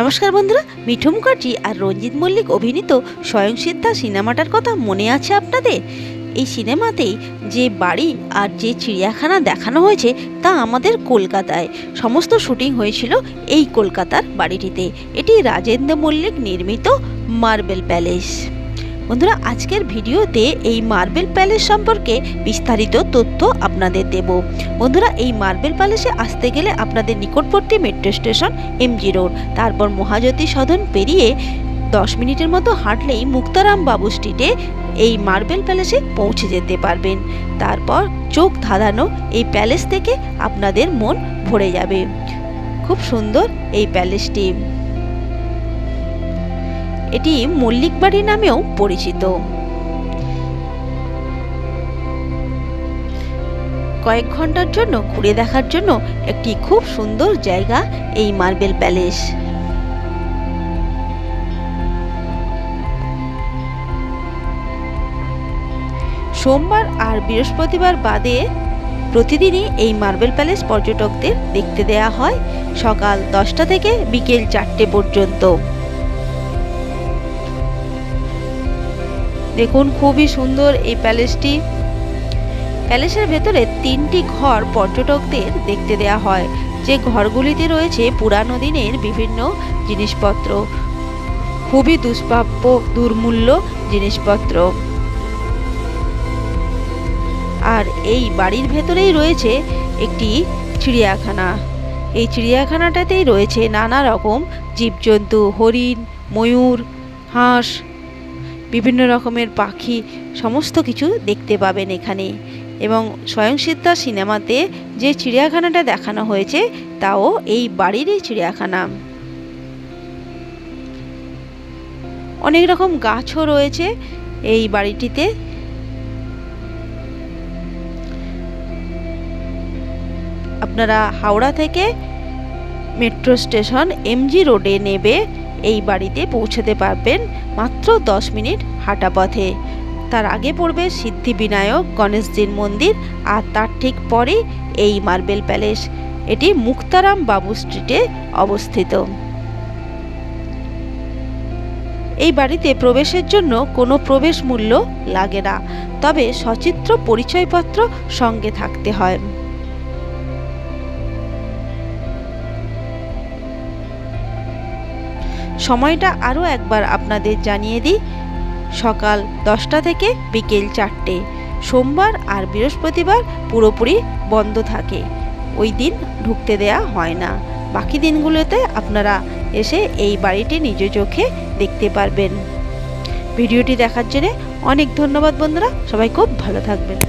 নমস্কার বন্ধুরা, মিঠু মুখার্জি আর রঞ্জিত মল্লিক অভিনীত স্বয়ং সিদ্ধা সিনেমাটার কথা মনে আছে আপনাদের? এই সিনেমাতেই যে বাড়ি আর যে চিড়িয়াখানা দেখানো হয়েছে তা আমাদের কলকাতায়। সমস্ত শুটিং হয়েছিল এই কলকাতার বাড়িটিতে। এটি রাজেন্দ্র মল্লিক নির্মিত মার্বেল প্যালেস। বন্ধুরা, আজকের ভিডিওতে এই মার্বেল প্যালেস সম্পর্কে বিস্তারিত তথ্য আপনাদের দেব। বন্ধুরা, এই মার্বেল প্যালেসে আসতে গেলে আপনাদের নিকটবর্তী মেট্রো স্টেশন এমজি রোড। তারপর মহাজ্যোতি সদন পেরিয়ে দশ মিনিটের মতো হাঁটলেই মুক্তারাম বাবু স্ট্রিটে এই মার্বেল প্যালেসে পৌঁছে যেতে পারবেন। তারপর চোখ ধাঁধানো এই প্যালেস থেকে আপনাদের মন ভরে যাবে। খুব সুন্দর এই প্যালেসটি। এটি মল্লিক বাড়ি নামেও পরিচিত। কয়েক ঘণ্টার জন্য, ঘুরে দেখার জন্য একটি খুব সুন্দর জায়গা এই মার্বেল প্যালেস। সোমবার আর বৃহস্পতিবার বাদে প্রতিদিনই এই মার্বেল প্যালেস পর্যটকদের দেখতে দেয়া হয় সকাল দশটা থেকে বিকেল চারটে পর্যন্ত। দেখুন, খুবই সুন্দর এই প্যালেসটি। প্যালেসের ভেতরে তিনটি ঘর পর্যটকদের দেখতে দেয়া হয়। যে ঘরগুলিতে রয়েছে পুরানো দিনের বিভিন্ন জিনিসপত্র। খুবই দুষ্প্রাপ্য, দুর্মূল্য জিনিসপত্র। আর এই বাড়ির ভেতরেই রয়েছে একটি চিড়িয়াখানা। এই চিড়িয়াখানাটাতেই রয়েছে নানা রকম জীবজন্তু, হরিণ, ময়ূর, হাঁস বিভিন্ন রকমের পাখি সমস্ত কিছু দেখতে পাবেন এখানে। এবং স্বয়ংসিদ্ধা সিনেমাতে যে চিড়িয়াখানাটা দেখানো হয়েছে, তাও এই বাড়িরই চিড়িয়াখানা। অনেক রকম গাছও রয়েছে এই বাড়িটিতে। আপনারা হাওড়া থেকে মেট্রো স্টেশন এমজি রোডে নেবে এই বাড়িতে পৌঁছতে পারবেন। মাত্র দশ মিনিট হাঁটা পথে। তার আগে পড়বে সিদ্ধিবিনায়ক গণেশজির মন্দির আর তার ঠিক পরে এই মার্বেল প্যালেস। এটি মুক্তারাম বাবু স্ট্রিটে অবস্থিত। এই বাড়িতে প্রবেশের জন্য কোনো প্রবেশ মূল্য লাগে না, তবে সচিত্র পরিচয়পত্র সঙ্গে থাকতে হয়। সময়টা আরও একবার আপনাদের জানিয়ে দিই। সকাল দশটা থেকে বিকেল চারটে। সোমবার আর বৃহস্পতিবার পুরোপুরি বন্ধ থাকে। ওই দিন ঢুকতে দেয়া হয় না। বাকি দিনগুলোতে আপনারা এসে এই বাড়িটি নিজ চোখে দেখতে পারবেন। ভিডিওটি দেখার জন্য অনেক ধন্যবাদ বন্ধুরা। সবাই খুব ভালো থাকবেন।